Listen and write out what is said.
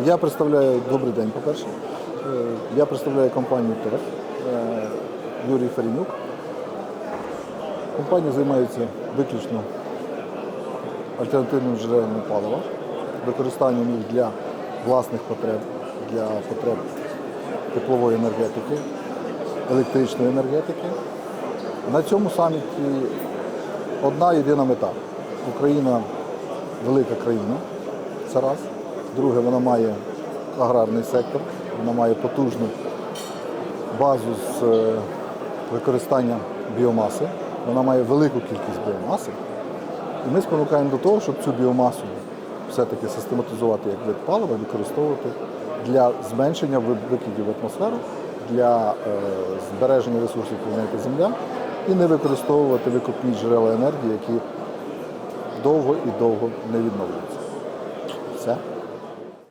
Я представляю добрий день, по-перше. Е, Я представляю компанію ТЕР Юрій Фарінюк. Компанія займається виключно альтернативним джерелами палива, використанням їх для власних потреб, для потреб теплової енергетики, електричної енергетики. На цьому саміті одна єдина мета. Україна велика країна, це раз. Друге, вона має аграрний сектор, вона має потужну базу з е, використання біомаси, вона має велику кількість біомаси. І ми спонукаємо до того, щоб цю біомасу все-таки систематизувати як вид палива, використовувати для зменшення викидів в атмосферу, для е, збереження ресурсів планети Земля і не використовувати викопні джерела енергії, які довго і довго не відновлюються. Все.